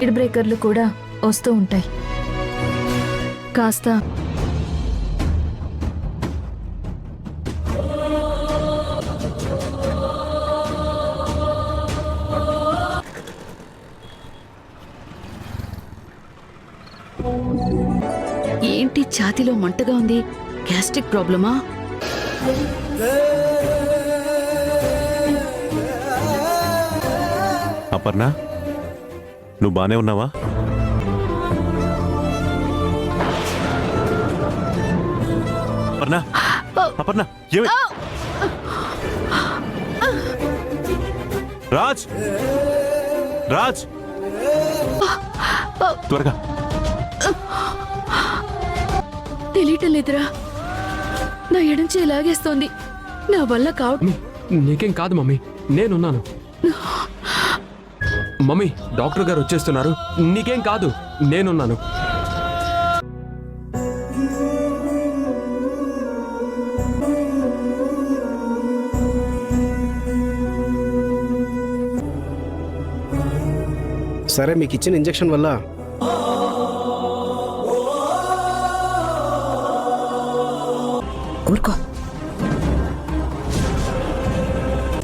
Speed బ్రేకర్లు కూడా వస్తూ ఉంటాయి. కాస్త ఏంటి ఛాతిలో మంటగా ఉంది? గ్యాస్ట్రిక్ ప్రాబ్లమా? అపర్ణ? నువ్వు బానే ఉన్నావా? అపర్ణ! అపర్ణ! ఏమి? రాజ్! రాజ్! త్వరగా. తెలియటం లేదురా. నా ఎడంచి లాగేస్తోంది. నా వల్ల కావట్ నీకేం కాదు మమ్మీ. నేనున్నాను. మమ్మీ డాక్టర్ గారు వచ్చేస్తున్నారు. నీకేం కాదు నేనున్నాను. సరే మీకు ఇచ్చిన ఇంజెక్షన్ వల్ల ఊరుకో.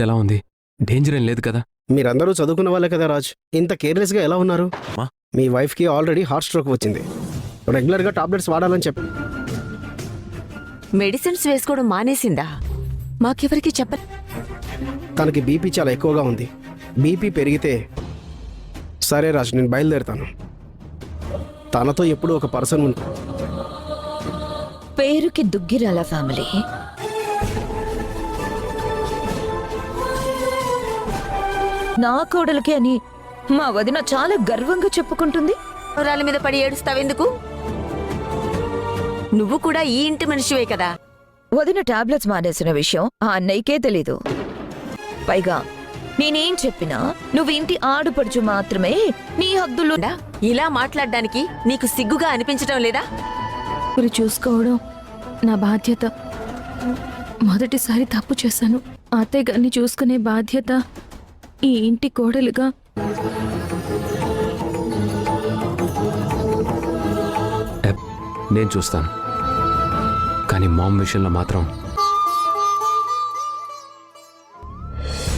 ఎలా ఉంది. డేంజర్ ఏం లేదు కదా? మీరందరూ చదువుకున్న వాళ్ళే కదా రాజ్. ఇంత కేర్లెస్గా ఎలా ఉన్నారు? అమ్మా. మీ వైఫ్కి ఆల్రెడీ హార్ట్ స్ట్రోక్ వచ్చింది. రెగ్యులర్గా టాబ్లెట్స్ వాడాలని చెప్పి మెడిసిన్స్ వేసుకోవడం మానేసిందా? మాకెవరికి చెప్ప తనకి బీపీ చాలా ఎక్కువగా ఉంది. బీపీ పెరిగితే సరే రాజ్ నేను బయలుదేరుతాను. తనతో ఎప్పుడు ఒక పర్సన్ ఉంది పేరుకి దుగ్గిరాల ఫ్యామిలీ నా కోడలికి అని మా వదిన చాలా గర్వంగా చెప్పుకుంటుంది. రాళ్ళ మీద పడి ఏడుస్తావెందుకు? నువ్వు కూడా ఈ ఇంటి మనిషివే కదా. వదిన టాబ్లెట్స్ మానేసిన విషయం ఆ అన్నయ్యకే తెలీదు. పైగా నేనేం చెప్పినా నువ్వు ఇంటి ఆడుపడుచు మాత్రమే నీ హద్దులు? ఇలా మాట్లాడడానికి నీకు సిగ్గుగా అనిపించడం లేదా? గురి చూసుకోవడం నా బాధ్యత. మొదటిసారి తప్పు చేశాను. అత్తయ్య గారిని చూసుకునే బాధ్యత ఈ ఇంటి కోడలుగా. నేను చూస్తాను. కానీ మామ్ విషయంలో మాత్రం.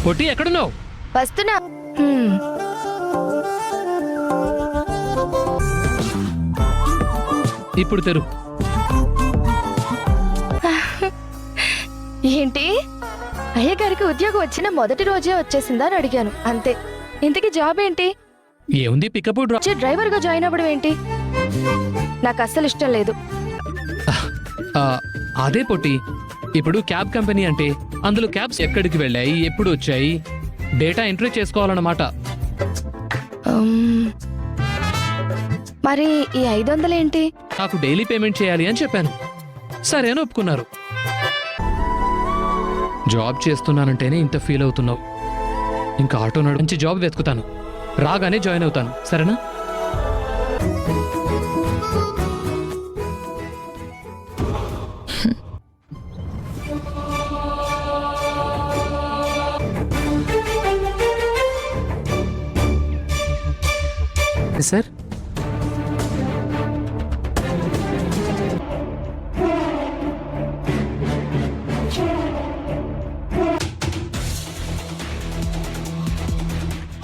పొట్టి ఎక్కడున్నావు? వస్తున్నా. ఇప్పుడు తెరు. ఏంటి? అయ్యగారికి ఉద్యోగం వచ్చిన మొదటి రోజే వచ్చేసిందా అని అడిగాను. అంతే. ఇంతకీ జాబ్ ఏంటి? ఏముంది? పికప్ డ్రాప్ డ్రైవర్గా జాయిన్ అవ్వడం ఏంటి? నాకు అస్సలు ఇష్టం లేదు. అదే పొట్టి. ఇప్పుడు క్యాబ్ కంపెనీ అంటే అందులో క్యాబ్స్ ఎక్కడికి వెళ్ళాయి ఎప్పుడు వచ్చాయి? డేటా ఎంట్రీ చేసుకోవాలన్నమాట. మరి ఈ ఐదు వందలేంటి నాకు డైలీ పేమెంట్ చేయాలి అని చెప్పాను. సరే అని ఒప్పుకున్నారు. జాబ్ చేస్తున్నానంటేనే ఇంత ఫీల్ అవుతున్నావు. ఇంకా ఆటో నడు మంచి జాబ్ వెతుకుతాను. రాగానే జాయిన్ అవుతాను. సరేనా? సార్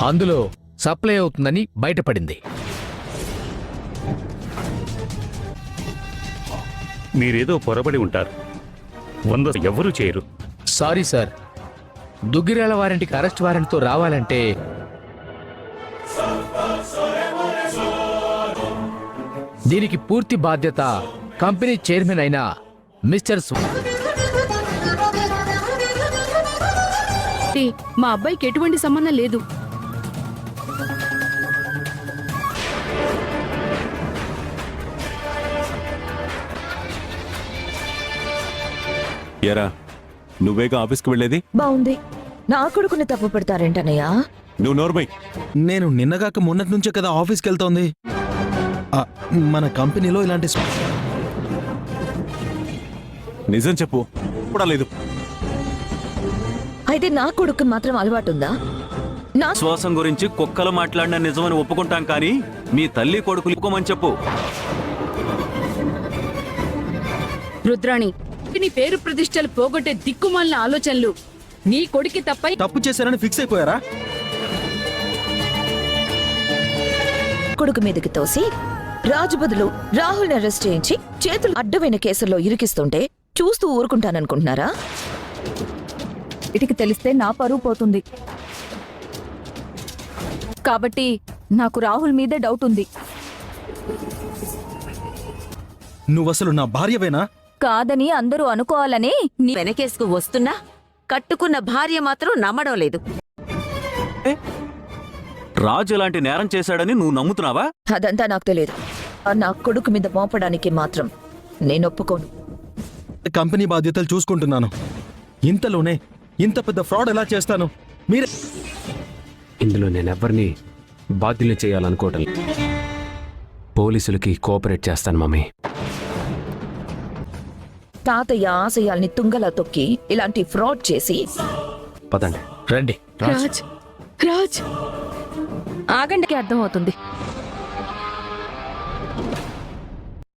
అందులో సప్లై అవుతుందని బయటపడింది. మీరేదో పొరబడి ఉంటారు. వంద ఎవరూ చేయరు. Sorry sir. దుగ్గిరాల వారింటికి అరెస్ట్ వారెంట్తో రావాలంటే దీనికి పూర్తి బాధ్యత కంపెనీ చైర్మన్ అయిన మిస్టర్ మా అబ్బాయికి ఎటువంటి సంబంధం లేదు. ఎరా నువ్వేగా ఆఫీస్కి వెళ్ళేది? బాగుంది నా కొడుకుని తప్పు పెడతారేంటనయ్యా నువ్వు నోర్మై నేను నిన్నగాక మొన్నటి నుంచే కదా ఆఫీస్కి వెళ్తోంది ఆ, మన కంపెనీలో ఇలాంటి స్ప- నిజం చెప్పు. కూడా లేదు. అయితే నా కొడుకు మాత్రం అలవాటుందా? నా విశ్వాసం గురించి కుక్కలు మాట్లాడిన నిజమని ఒప్పుకుంటాం కానీ మీ తల్లి కొడుకులు ఒప్పుకోమని చెప్పు. రుద్రాణి నీ పేరు ప్రతిష్టలు పోగొట్టే దిక్కుమాలిన ఆలోచనలు. నీ కొడుకి తప్ప తప్పు చేశారని ఫిక్స్ అయిపోయారా? కొడుకు మీదకి తోసి రాజు బదులు రాహుల్ అరెస్ట్ చేయించి చేతులు అడ్డమైన కేసుల్లో ఇరికిస్తుంటే చూస్తూ ఊరుకుంటాననుకుంటున్నారా? ఇటికి తెలిస్తే నా పరువు పోతుంది. కాబట్టి నాకు రాహుల్ మీదే డౌట్ ఉంది. నువ్వు అసలు నా భార్యవేనా? కాదని అందరూ అనుకోవాలని నీ వెనకేసుకు వస్తున్నా కట్టుకున్న భార్య మాత్రం నమ్మడం లేదు. రాజు ఇలాంటి నేరం చేశాడని నువ్వు నమ్ముతున్నావా? అదంతా నాకు తెలియదు. ఆ నా కొడుకు మీద మోపడానికి మాత్రం నేను ఒప్పుకోను. కంపెనీ బాధ్యతలు చూసుకుంటున్నాను. ఇంతలోనే ఇంత పెద్ద ఫ్రాడ్ ఎలా చేస్తాను? మీరే ఇందులో నేను ఎవరిని బాధ్యులు చేయాలనుకోవటం లేదు. పోలీసులకి కోఆపరేట్ చేస్తాను మమ్మీ. తాతయ్య ఆశయాల్ని తుంగలా తొక్కి ఇలాంటి ఫ్రాడ్ చేసి. పదండి. రండి. రాజ్. రాజ్. ఆగండికి అర్థమవుతుంది.